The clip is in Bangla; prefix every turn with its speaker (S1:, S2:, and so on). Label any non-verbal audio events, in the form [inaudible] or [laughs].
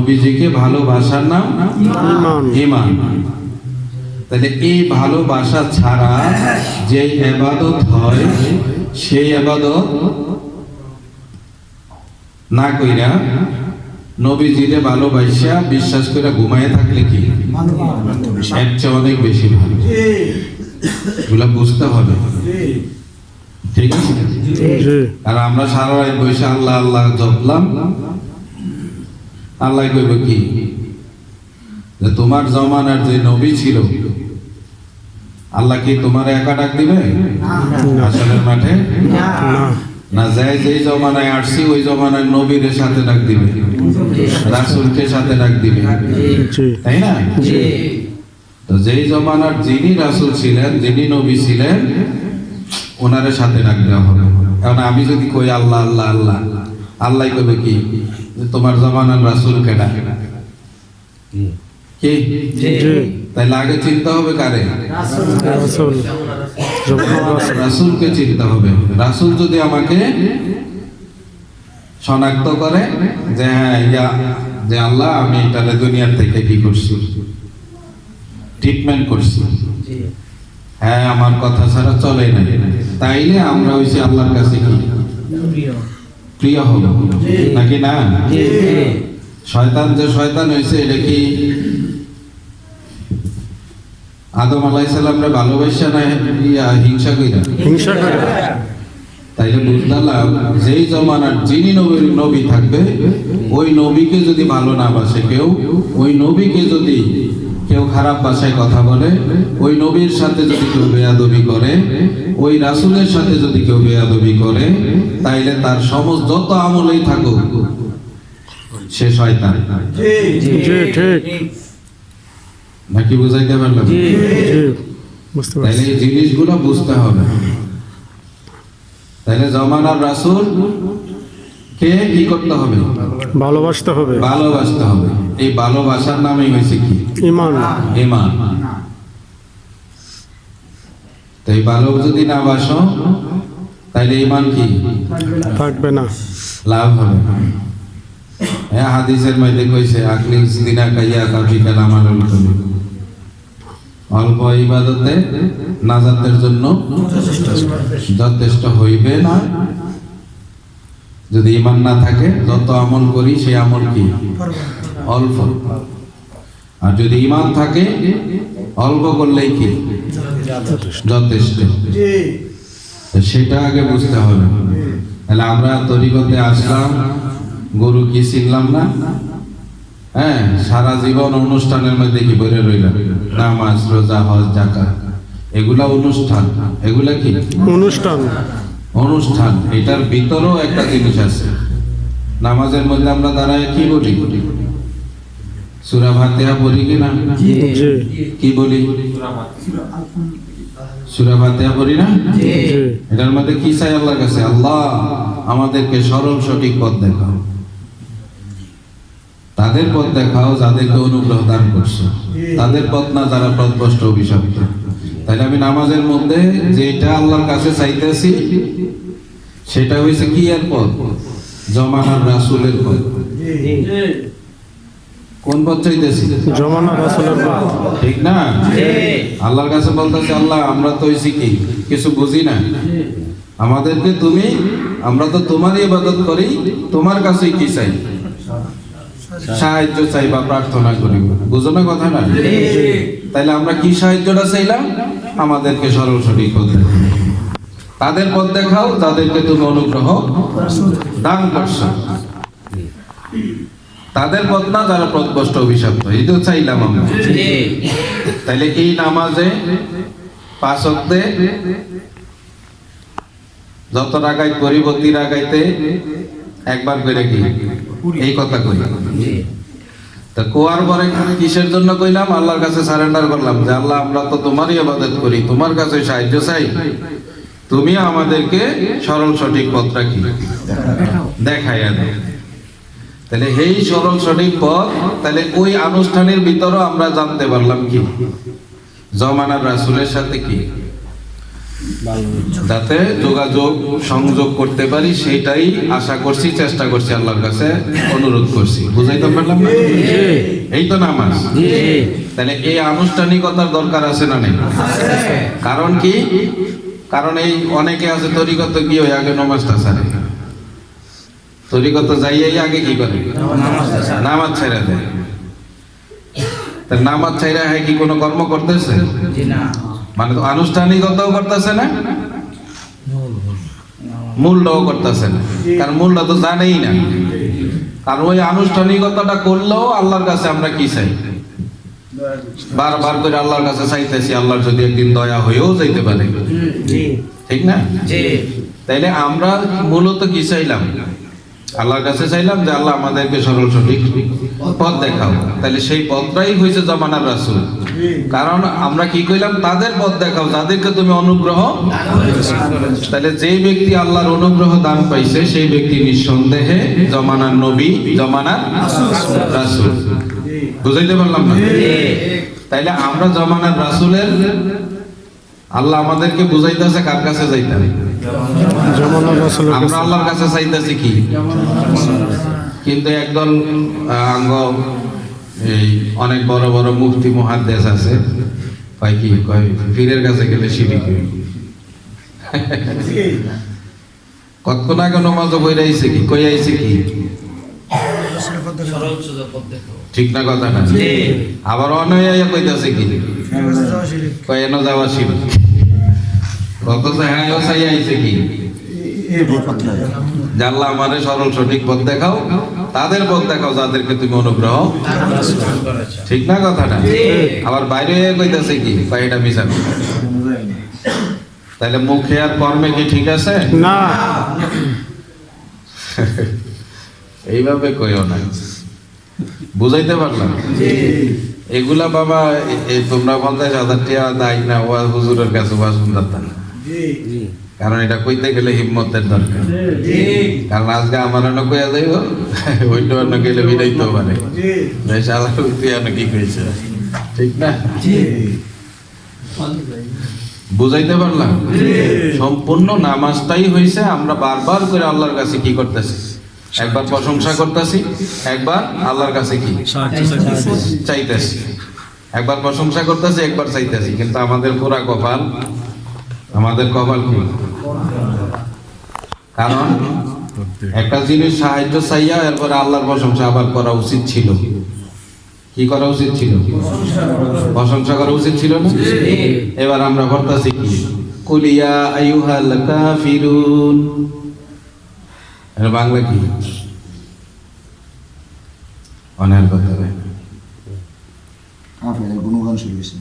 S1: নবীজিকে ভালোবাসার নাম?
S2: ইমান।
S1: তাহলে এই ভালোবাসা ছাড়া যে এবাদত হয় সেই এবাদত না কইরা নবীজিরে ভালোবাসা বিশ্বাস করে ঘুমায় থাকলে কি? এর চেয়ে অনেক বেশি ভালো। এগুলা বুঝতে হবে। ঠিক আছে? আর আমরা সারা রাত বসে আল্লাহ আল্লাহ জপলাম। আল্লাহ কইব কি? যে তোমার জমানার যে নবী ছিল আল্লাহ কি তোমার একা ডাক দিবে? আসলের মাঠে?
S2: না।
S1: যায় যেই জমানায় আসছি ওই জমানায় নবীর সাথে ডাক দিবে। রাসুলকে সাথে ডাক দিবে। তাই না? তো যেই জমানার যিনি রাসুল ছিলেন যিনি নবী ছিলেন ওনারে সাথে ডাক দেওয়া হবে। কারণ আমি যদি কই আল্লাহ আল্লাহ আল্লাহ আল্লাহ কবে কি? যে তোমার জমানার রাসুল কেডা? কি? তাইলে আগে চিন্তা হবে কারে? রাসুলকে চিন্তা হবে। রাসুল যদি আমাকে শনাক্ত করে যে হ্যাঁ ইয়া যে আল্লাহ আমি এটারে দুনিয়ার থেকে কি করছি? ট্রিটমেন্ট করছি। হ্যাঁ আমার কথা ছাড়া চলে না তাইলে আমরা হইছি আল্লাহর কাছে কি? প্রিয় হব নাকি না? শয়তান যে শয়তান হয়েছে এটা কি? আদম আলাইসাল্লামরে ভালোবাসা না ইয়া হিংসা কইরা?
S2: হিংসা করে।
S1: তাইলে বুঝলাম যেই জমানার যিনি নবীর নবী থাকবে ওই নবীকে যদি ভালো না বাসে কেউ ওই নবীকে যদি কেউ খারাপ ভাষায় কথা বলে ওই নবীর সাথে যদি কেউ বেয়াদবি করে ওই রাসূলের সাথে যদি কেউ বেয়াদবি করে তাইলে তার সমস্ত যত আমলেই থাকুক সে শয়তান।
S2: জি ঠিক।
S1: নাকি বুঝাইতে পারলাম? তাইলে এই জিনিসগুলো বুঝতে হবে। তাইলে জমানার রাসূল কে কি করতে হবে?
S2: ভালোবাসতে হবে।
S1: ভালোবাসতে হবে। এই ভালোবাসার নামই হয়েছে কি?
S2: ইমান।
S1: ইমান। তো এই ভালো যদি না বাসো তাইলে ইমান কি?
S2: থাকবে না।
S1: লাভ হবে হ্যাঁ হাদিসের মধ্যে কইছে আকলি দিনা কাইয়া কাফি কালাম আলুল কবি অল্প ইবাদতে নাজাতের জন্য যথেষ্ট হইবে না। যদি ইমান না থাকে, যত আমল করি, সেই আমল কি? অল্প। আর যদি ইমান থাকে, অল্প করলেই কি? যথেষ্ট। সেটা আগে বুঝতে হবে। তাহলে আমরা তরিকতে আসলাম, গরু কি চিনলাম না? হ্যাঁ সারা জীবন অনুষ্ঠানের মধ্যে কি বেড়ে রইলাম? নামাজ, রোজা, হজ জাকাত এগুলা অনুষ্ঠান। এগুলা কি?
S2: অনুষ্ঠান।
S1: অনুষ্ঠান এটার ভিতরেও একটা জিনিস আছে। নামাজের মধ্যে আমরা দাঁড়ায় কি বলি? সুরা ফাতিহা পড়ি কি না? কি বলি? সুরা ফাতিহা পড়ি না? এটার মধ্যে কি চাই আল্লাহর কাছে? আল্লাহ আমাদেরকে সরল সঠিক পথ দেখাও। তাদের পথ দেখাও যাদেরকে অনুগ্রহ দান করছ। তাদের পথ না যারা পথভ্রষ্ট অভিশপ্ত। তাহলে আমি নামাজের মধ্যে যেটা আল্লাহর কাছে চাইতেছি সেটা হয়েছে কি এর পথ? জমানার রাসূলের পথ। কোন পথ চাইতেছি?
S2: জমানা রাসূলের পথ।
S1: ঠিক না? আল্লাহর কাছে বলতেছে আল্লাহ আমরা তো হইছি কি? কিছু বুঝি না। আমাদেরকে তুমি আমরা তো তোমারই ইবাদত করি তোমার কাছেই কি চাই? সাহায্য চাই বা প্রার্থনা করি। বুঝো না কথা না? তাইলে আমরা কি সাহায্যটা চাইলাম? আমাদেরকে সরল সঠিক পথ তাদের পথ দেখাও তাদেরকে তুমি অনুগ্রহ দান করছ। তাদের পথ না যারা পথভ্রষ্ট অভিশপ্ত। এই তো চাইলাম আমরা। তাইলে এই নামাজে পাঁচ যত রাগাই করি প্রতি রাগাইতে একবার করে কি? এই কথা কই? তা কোয়ার পরে কিসের জন্য কইলাম? আল্লাহর কাছে সারেন্ডার করলাম যে, আল্লাহ, আমরা তো তোমারই আবাদত করি, তোমার কাছে সাহায্য চাই। তুমি আমাদেরকে সরল সঠিক পথটা কি দেখাইয়া দাও। তাহলে এই সরল সঠিক পথ, তাহলে ওই আনুষ্ঠানের ভিতরও আমরা জানতে পারলাম কি? জমানার রাসুলের সাথে কি? যাতে যোগাযোগ, সংযোগ করতে পারি, সেটাই আশা করছি, চেষ্টা করছি আল্লাহর কাছে, অনুরোধ করছি। বুঝাইতে পারলাম না? এই তো নামাজ। তাহলে এই আনুষ্ঠানিকতার দরকার আছে না নেই? কারণ কি? কারণ এই অনেকে আছে, তরিকত গিয়ে ওই আগে নমাজটা ছাড়ে। তরিকত যাইয়াই আগে কি করে? নামাজ ছেড়ে দেয়। নামাজ ছেড়ে হয় কি কোনো কর্ম করতেছে? মানে তো আনুষ্ঠানিকতাও করতেছে না? মূলটাও করতেছে না। কারণ মূলটা তো জানেই না। কারণ ওই আনুষ্ঠানিকতাটা করলেও আল্লাহর কাছে আমরা কি চাই? বারবার করে আল্লাহর কাছে চাইতেছি, আল্লাহর যদি একদিন দয়া হয়েও যাইতে পারে। ঠিক না? তাইলে আমরা মূলত কি চাইলাম? আল্লাহর কাছে চাইলাম যে আল্লাহ আমাদেরকে সরল সঠিক পথ দেখাও। তাহলে সেই পথটাই হয়েছে জমানার রাসূল। কারণ আমরা কি কইলাম? তাদের পথ দেখাও যাদেরকে তুমি অনুগ্রহ তাহলে যে ব্যক্তি আল্লাহর অনুগ্রহ দান পাইছে সেই ব্যক্তি নিঃসন্দেহে জমানার নবী জমানার রাসূল। বুঝাইতে পারলাম না? তাইলে আমরা জমানার রাসূলের আল্লাহ আমাদেরকে বুঝাইতেছে কার কাছে যাইতে
S2: জমানা রাসুলের
S1: আমরা আল্লাহর কাছে চাইতেছি কি? কিন্তু একদল আঙ্গ এই অনেক বড় বড় মুফতি মহাদেশ আছে। কয় কি? কয় পীরের কাছে গেলে শিরিক হইব। কতক্ষণ আগে নমাজ বইরা আইছে কি? কই আইছে কি? ঠিক না কথা না? আবার অনয়া কইতাছে কি? কয় এনো যাওয়া শিরিক কত হ্যাঁ চাই আইছে কি? জানলা আমারে সরল সঠিক পথ দেখাও। তাদের পথ দেখাও যাদেরকে তুমি অনুগ্রহ ঠিক না কথাটা? আবার বাইরে কইতাছে কি? কয় এটা মিশা কথা। তাহলে মুখে আর কর্মে কি ঠিক আছে?
S2: না। [laughs]
S1: এইভাবে কইও না। বুঝাইতে পারলাম? এগুলা বাবা এই তোমরা বলতে সাদা টিয়া দায় না ও হুজুরের কাছে ওয়া সুন্দর না। কারণ এটা কইতে গেলে হিম্মতের দরকার। কারণ আজকে আমার অন্য কইয়া যাইব ওইটা অন্য গেলে বিদাইতেও পারে। তুই অন্য কি কইছে? ঠিক না? বুঝাইতে পারলাম? সম্পূর্ণ নামাজটাই হয়েছে আমরা বারবার করে আল্লাহর কাছে কি করতেছি? একবার প্রশংসা করতেছি একবার আল্লাহর কাছে কি? চাইতেছি। একবার প্রশংসা করতেছি একবার চাইতেছি। কিন্তু আমাদের পুরা কপাল আমাদের কপাল কি? কারণ একটা জিনিস সাহায্য চাইয়া এরপরে আল্লাহর প্রশংসা আবার করা উচিত ছিল। কি করা উচিত ছিল? প্রশংসা করা উচিত ছিল না? এবার আমরা করতেছি কি? কুলিয়া আইয়ুহাল কাফিরুন। এর বাংলা কি? অনেক কথা।
S3: গুণগান শুরু হয়েছে।